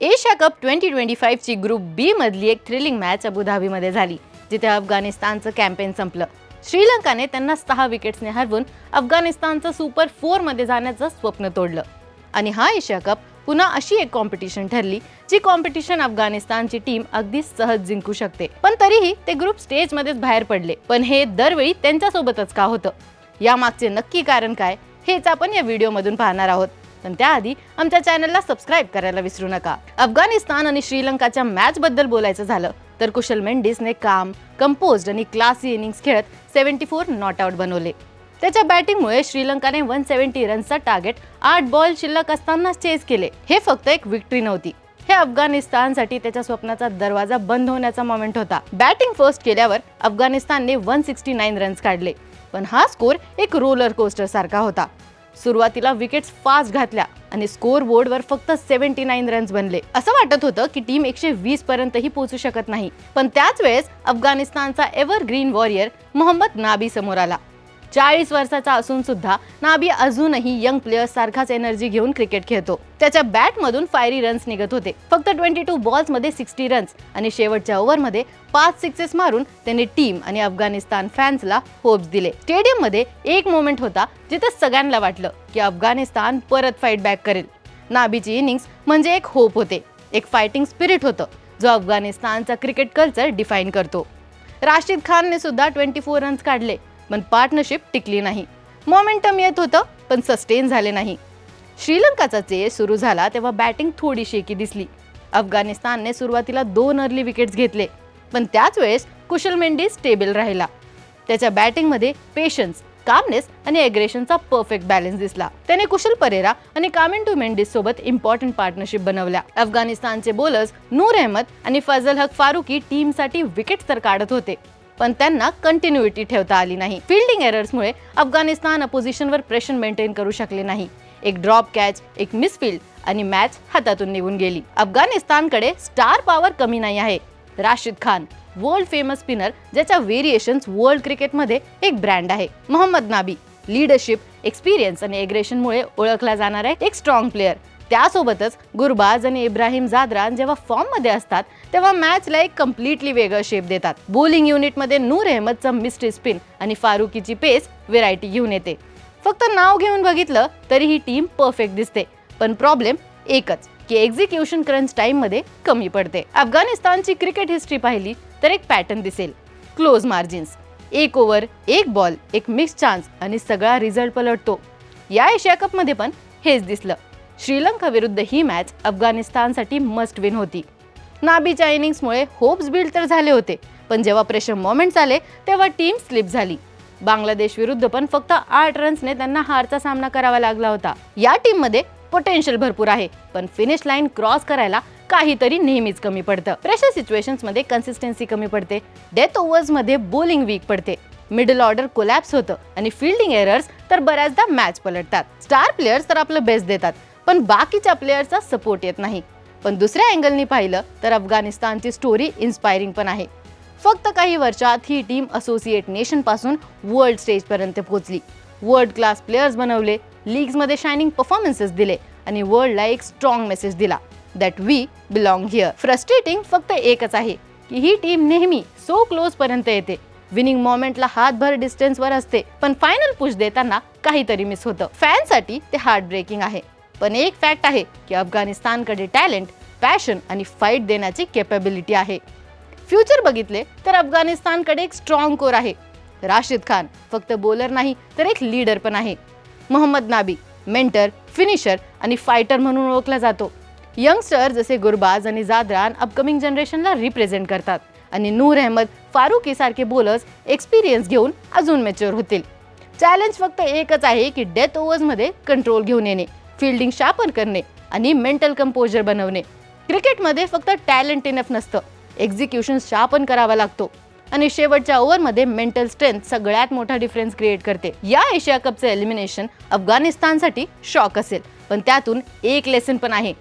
Asia cup twenty twenty फाईव्हची group B मधली एक थ्रिलिंग मॅच अबुधाबीमध्ये झाली जिथे अफगाणिस्तानचं कॅम्पेन संपलं. श्रीलंकाने त्यांना सहा विकेट्सने हरवून अफगाणिस्तानचं सुपर फोरमध्ये जाण्याचं स्वप्न तोडलं. आणि हा एशिया कप पुन्हा अशी एक कॉम्पिटिशन ठरली जी कॉम्पिटिशन अफगाणिस्तानची टीम अगदी सहज जिंकू शकते. पण तरीही ते ग्रुप स्टेज मध्येच बाहेर पडले. पण हे दरवेळी त्यांच्यासोबतच का होतं? यामागचे नक्की कारण काय हेच आपण या व्हिडिओमधून पाहणार आहोत. पण त्याआधी आमच्या चॅनलला सबस्क्राईब करायला विसरू नका. अफगाणिस्तान आणि श्रीलंकाच्या मॅच बद्दल बोलायचं झालं तर कुशल मेंडिसने काम कंपोज्ड आणि क्लासी इनिंग्स खेळत सेव्हन्टी फोर नॉट आउट बनवले. त्याच्या बॅटिंगमुळे श्रीलंकाने वन सेव्हन्टी रनचा टार्गेट आठ बॉल शिल्लक असताना चेस केले. हे फक्त एक विक्ट्री नव्हती. हे अफगाणिस्तानसाठी त्याच्या स्वप्नाचा दरवाजा बंद होण्याचा मोमेंट होता. बॅटिंग फर्स्ट केल्यावर अफगाणिस्तानने वन सिक्स्टी नाईन रन्स काढले. पण हा स्कोर एक रोलर कोस्टर सारखा होता. सुरुवातीला विकेट्स फास्ट घातल्या आणि स्कोर बोर्डवर फक्त सेव्हन्टी नाईन रन्स बनले. असं वाटत होतं की टीम एकशे वीस पर्यंतही पोहोचू शकत नाही. पण त्याच वेळेस अफगाणिस्तानचा evergreen warrior Mohammad Nabi समोर आला. चाळीस वर्षाचा असून सुद्धा नाबी अजूनही यंग प्लेयर्स सारखाच एनर्जी घेऊन क्रिकेट खेळतो. त्याच्या बॅट मधून फायरी रन्स निघत होते. फक्त ट्वेंटी टू बॉल्समध्ये सिक्स्टी रन्स आणि शेवटच्या ओव्हरमध्ये पाच सिक्सेस मारून त्याने टीम आणि अफगाणिस्तान फॅन्सला होप्स दिले. स्टेडियममध्ये एक मोमेंट होता जिथे सगळ्यांना वाटलं की अफगाणिस्तान परत फाईट बॅक करेल. नाबीची इनिंग्स म्हणजे एक होप होते. एक फायटिंग स्पिरिट होतं जो अफगाणिस्तानचा क्रिकेट कल्चर डिफाईन करतो. राशिद खानने सुद्धा ट्वेंटी फोर रन्स काढले. पण पार्टनरशिप टिकली नाही. मोमेंटम येत होतं पण सस्टेन झाले नाही. श्रीलंकाचा चेस सुरू झाला तेव्हा बॅटिंग थोडीशी एकी दिसली. अफगाणिस्तानने सुरुवातीला दोन अर्ली विकेट्स घेतले पण त्याच वेळेस कुशल मेंडी स्टेबल राहिला. त्याच्या बॅटिंगमध्ये पेशन्स कामनेस आणि एग्रेशनचा परफेक्ट बॅलन्स दिसला. त्याने कुशल परेरा आणि कामिंटू मेंडिस सोबत इम्पॉर्टंट पार्टनरशिप बनवल्या. अफगाणिस्तानचे बोलर्स नूर अहमद आणि फजल हक फारुकी टीमसाठी विकेट तर काढत होते. पण त्यांना कंटिन्युटी ठेवता आली नाही. फिल्डिंग एरर्समुळे अफगाणिस्तान अपोजिशनवर प्रेशर मेंटेन करू शकले नाही. एक ड्रॉप कॅच एक मिसफिल्ड आणि मॅच हातातून निघून गेली. अफगाणिस्तानकडे स्टार पॉवर कमी नाही आहे. Rashid Khan world famous spinner ज्याच्या व्हेरिएशन्स वर्ल्ड क्रिकेटमध्ये एक ब्रँड आहे. मोहम्मद नाबी लीडरशिप एक्सपिरियन्स आणि एग्रेशनमुळे ओळखला जाणारा एक स्ट्रॉंग प्लेअर त्यासोबतच गुरबाज आणि इब्राहिम जादरान जेव्हा फॉर्ममध्ये असतात तेव्हा मॅचला एक कम्प्लिटली वेगळं शेप देतात. बोलिंग युनिटमध्ये नूर अहमदचं मिस्ट्री स्पिन आणि फारुकीची पेस व्हेरायटी घेऊन येते. फक्त नाव घेऊन बघितलं तरी ही टीम परफेक्ट दिसते. पण प्रॉब्लेम एकच की एक्झिक्युशन क्रंच टाईममध्ये कमी पडते. अफगाणिस्तानची क्रिकेट हिस्ट्री पाहिली तर एक पॅटर्न दिसेल. क्लोज मार्जिन्स एक ओव्हर एक बॉल एक मिक्स चान्स आणि सगळा रिझल्ट पलटतो. या एशिया कपमध्ये पण हेच दिसलं. श्रीलंका विरुद्ध ही मॅच अफगाणिस्तानसाठी मस्ट विन होती. नाबीच्या इनिंग्समुळे होप्स बिल्ड तर झाले होते पण जेव्हा प्रेशर मोमेंट्स आले तेव्हा टीम स्लिप झाली. बांगलादेश विरुद्ध पण फक्त आठ रन्सने त्यांना हारचा सामना करावा लागला होता. या टीममध्ये पोटेन्शियल भरपूर आहे पण फिनिश लाईन क्रॉस करायला काहीतरी नेहमीच कमी पडतं. प्रेशर सिच्युएशन्समध्ये कन्सिस्टन्सी कमी पडते डेथ ओव्हर्समध्ये बोलिंग वीक पडते. मिडल ऑर्डर कोलॅप्स होतं आणि फिल्डिंग एरर्स तर बऱ्याचदा मॅच पलटतात. स्टार प्लेयर्स तर आपलं बेस्ट देतात. पण बाकीच्या प्लेयर्सचा सपोर्ट येत नाही. पण दुसऱ्या अँगलनी पाहिलं तर अफगाणिस्तानची स्टोरी इन्स्पायरिंग पण आहे. फक्त काही वर्षात ही टीम असोसिएट नेशनपासून वर्ल्ड स्टेजपर्यंत पोहोचली. वर्ल्ड क्लास प्लेयर्स बनवले लीग्समध्ये शायनिंग परफॉर्मन्सेस दिले आणि वर्ल्डला एक स्ट्रॉंग मेसेज दिला. That we belong here frustrating फक्त एकच आहे की ही टीम नेहमी सो क्लोज पर्यंत येते. विनिंग मोमेंटला हातभर डिस्टन्सवर असते पण फायनल पुश देताना काहीतरी मिस होतं. फॅनसाठी ते हार्ट ब्रेकिंग आहे. पण एक फॅक्ट आहे की अफगाणिस्तानकडे टॅलेंट पॅशन आणि फाईट देण्याची केपेबिलिटी आहे. फ्युचर बघितले तर अफगाणिस्तानकडे एक स्ट्रॉंग कोर आहे. राशिद खान फक्त बॉलर नाही तर एक लीडर पण आहे. मोहम्मद नाबी मेंटर फिनिशर आणि फायटर म्हणून ओळखला जातो. यंगस्टर जसे गुरबाज आणि जादरान अपकमिंग जनरेशनला रिप्रेझेंट करतात आणि नूर अहमद फारुकी सारखे बोलर्स एक्सपिरियन्स घेऊन अजून मॅच्युअर होतील. चॅलेंज फक्त एकच आहे की डेथ ओव्हर्समध्ये कंट्रोल घेऊन येणे. फिल्डिंग शार्पन करणे आणि मेंटल कंपोजर बनवणे. क्रिकेटमध्ये फक्त टॅलेंट इनफ नसतं. एक्झिक्युशन शार्पन करावा लागतो. आणि शेवटच्या ओव्हरमध्ये मेंटल स्ट्रेंथ सगळ्यात मोठा डिफरन्स क्रिएट करते. या एशिया कपचं एलिमिनेशन अफगाणिस्तानसाठी शॉक असेल. पण त्यातून एक लेसन पण आहे.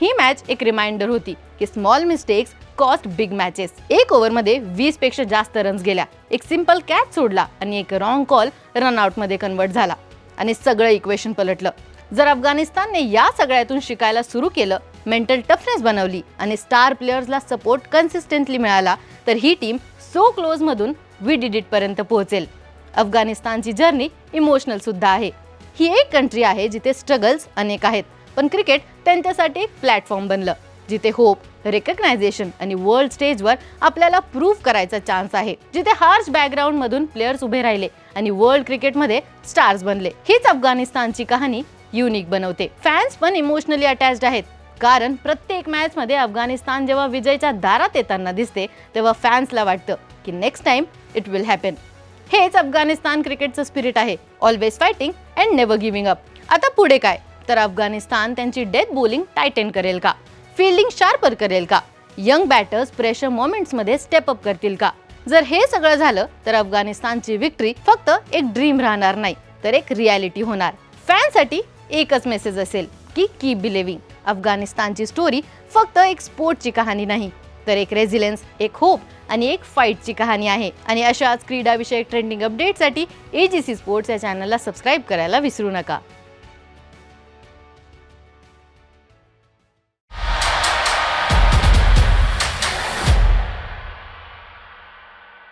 ही मॅच एक रिमाइंडर होती की small mistakes cost big matches एक ओव्हरमध्ये वीसपेक्षा जास्त रन्स गेल्या. एक सिंपल कॅच सोडला आणि एक रॉंग कॉल रनआउटमध्ये कन्वर्ट झाला. आणि सगळं इक्वेशन पलटलं. जर अफगाणिस्तानने या सगळ्यातून शिकायला सुरू केलं मेंटल टफनेस बनवली आणि स्टार प्लेयर्सला सपोर्ट कन्सिस्टंटली मिळाला तर ही टीम सो क्लोजमधून वी डिड इटपर्यंत पोहोचेल. अफगाणिस्तानची जर्नी इमोशनल सुद्धा आहे. ही एक कंट्री आहे जिथे स्ट्रगल्स अनेक आहेत पण क्रिकेट त्यांच्यासाठी एक प्लॅटफॉर्म बनलं जिथे होप रेकग्नायझेशन आणि वर्ल्ड स्टेजवर आपल्याला प्रूव्ह करायचा चान्स आहे जिथे हार्श बॅकग्राऊंड मधून प्लेयर्स उभे राहिले आणि वर्ल्ड क्रिकेटमध्ये स्टार्स बनले. हीच अफगाणिस्तानची कहाणी युनिक बनवते. फॅन्स पण इमोशनली अटॅच्ड आहेत. कारण प्रत्येक मॅचमध्ये अफगाणिस्तान जेव्हा विजयच्या दारात येताना दिसते तेव्हा फॅन्सला वाटतं की next time it will happen हेच अफगाणिस्तान क्रिकेटचं स्पिरिट आहे. Always fighting and never giving up आता पुढे काय? तर अफगाणिस्तान त्यांची डेथ बॉलिंग टायटेन करेल का? फिल्डिंग शार्पर करेल का? यंग बॅटर्स प्रेशर मोमेंट्समध्ये स्टेप अप करतील का? जर हे सगळं झालं तर अफगाणिस्तानची विक्ट्री फक्त एक ड्रीम राहणार नाही तर एक रियालिटी होणार. फॅनसाठी एकच मेसेज असेल की की बिलिव्हिंग अफगाणिस्तानची स्टोरी फक्त एक स्पोर्टची कहाणी नाही तर एक रेझिलेन्स एक होप आणि एक फाईटची कहाणी आहे. आणि अशाच क्रीडाविषयक ट्रेंडिंग अपडेटसाठी ए जी सी स्पोर्ट्स या चॅनलला सबस्क्राईब करायला विसरू नका.